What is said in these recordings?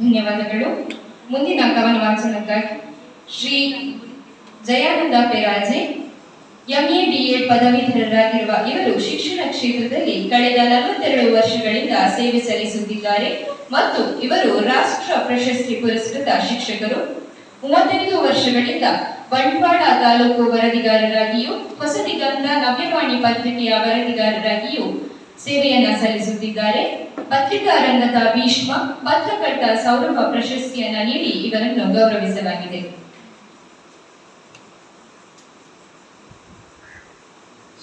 ಧನ್ಯವಾದಗಳು. ಮುಂದಿನ ಕವನ ವಾಚನಕ್ಕಾಗಿ ಶ್ರೀ ಜಯಾನಂದ ಪೆರಾಜೆ, ಎಂಎ ಎ ಪದವೀಧರರಾಗಿರುವ ಇವರು ಶಿಕ್ಷಣ ಕ್ಷೇತ್ರದಲ್ಲಿ ಕಳೆದ ನಲವತ್ತೆರಡು ವರ್ಷಗಳಿಂದ ಸೇವೆ ಸಲ್ಲಿಸುತ್ತಿದ್ದಾರೆ ಮತ್ತು ಇವರು ರಾಷ್ಟ್ರ ಪ್ರಶಸ್ತಿ ಪುರಸ್ಕೃತ ಶಿಕ್ಷಕರು. ಮೂವತ್ತೈದು ವರ್ಷಗಳಿಂದ ಬಂಟ್ವಾಳ ತಾಲೂಕು ವರದಿಗಾರರಾಗಿಯೂ ಹೊಸ ನವ್ಯವಾಣಿ ಪತ್ರಿಕೆಯ ವರದಿಗಾರರಾಗಿಯೂ ಸೇವೆಯನ್ನ ಸಲ್ಲಿಸುತ್ತಿದ್ದಾರೆ. ಪತ್ರಿಕಾ ರಂಗದ ಭೀಷ್ಮ ಪತ್ರಕರ್ತ ಸೌರಭ ಪ್ರಶಸ್ತಿಯನ್ನ ನೀಡಿ ಇವರನ್ನು ಗೌರವಿಸಲಾಗಿದೆ.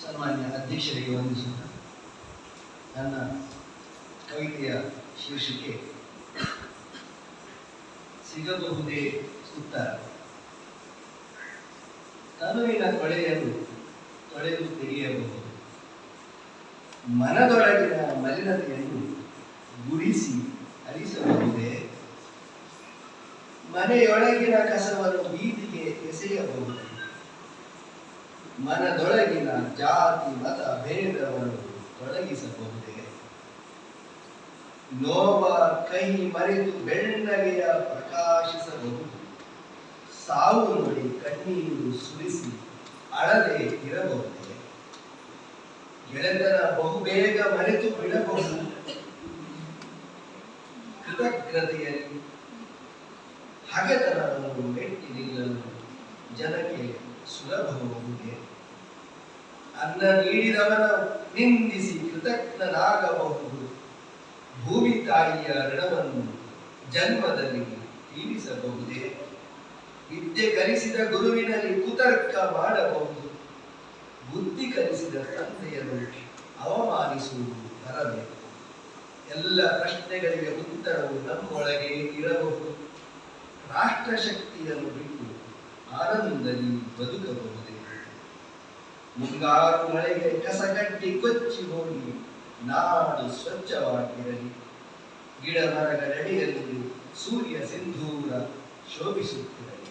ಸನ್ಮಾನ್ಯ ಅಧ್ಯಕ್ಷರಿಗೆ ವಂದಿಸೋಣ ನನ್ನ ಕವಿತೆಯ ಶೀರ್ಷಿಕೆ ಸಿಗಬಹುದೇ ಉತ್ತರ ತನುವಿನ ಕೊಳೆಯನ್ನು ತೊಳೆದು ತೆಗೆಯಬಹುದು. ಮನದೊಳಗಿನ ಮಲಿನತೆಯನ್ನು ಗುಡಿಸಿ ಹರಿಸಬಹುದೇ ಮನೆಯೊಳಗಿನ ಕಸವನ್ನು ಬೀದಿಗೆ ಎಸೆಯಬಹುದು? ಮನದೊಳಗಿನ ಜಾತಿ, ಮತ, ಭೇದವನ್ನು ತೊಡಗಿಸಬಹುದೇ? ನೋವ ಕೈ ಮರೆತು ಬೆಳ್ಳಗೆಯ ಪ್ರಕಾಶಿಸಬಹುದು. ಸಾವು ನೋಡಿ ಕಣ್ಣೀರು ಸುರಿಸಿ ಅಳದೆ ಇರಬಹುದೇ? ಗೆಳೆತನ ಬಹುಬೇಗ ಮರೆತು ಬಿಡಬಹುದು. ಕೃತಜ್ಞತೆಯಲ್ಲಿ ಹಗೆತನವನ್ನು ಮೆಟ್ಟಿ ನಿಲ್ಲಲು ಜನಕ್ಕೆ ಸುಲಭವಾಗುವುದೇ ಅನ್ನ ನೀಡಿದವನ ನಿಂದಿಸಿ ಕೃತಜ್ಞನಾಗಬಹುದು. ಭೂಮಿ ತಾಯಿಯ ಋಣವನ್ನು ಜನ್ಮದಲ್ಲಿ ತೀರಿಸಬಹುದೇ? ವಿದ್ಯೆ ಕಲಿಸಿದ ಗುರುವಿನಲ್ಲಿ ಕುತರ್ಕ ಮಾಡಬಹುದು. ಬುದ್ಧಿ ಕಲಿಸಿದ ತಂದೆಯನ್ನು ಅವಮಾನಿಸುವುದು ಬರಬೇಕು. ಎಲ್ಲ ಪ್ರಶ್ನೆಗಳಿಗೆ ಉತ್ತರವು ನಮ್ಮೊಳಗೆ ಇರಬಹುದು. ರಾಷ್ಟ್ರಶಕ್ತಿಯನ್ನು ಬಿಟ್ಟು ಆನಂದದಲ್ಲಿ ಬದುಕಬಹುದೇ? ಮುಂಗಾರು ಮಳೆಗೆ ಕಸಗಟ್ಟಿ ಕೊಚ್ಚಿ ಹೋಗಿ ನಾಡು ಸ್ವಚ್ಛವಾಗಿರಲಿ. ಗಿಡ ಮರಗಳಡಿಯಲ್ಲಿ ಸೂರ್ಯ ಸಿಂಧೂರ ಶೋಭಿಸುತ್ತಿರಲಿ.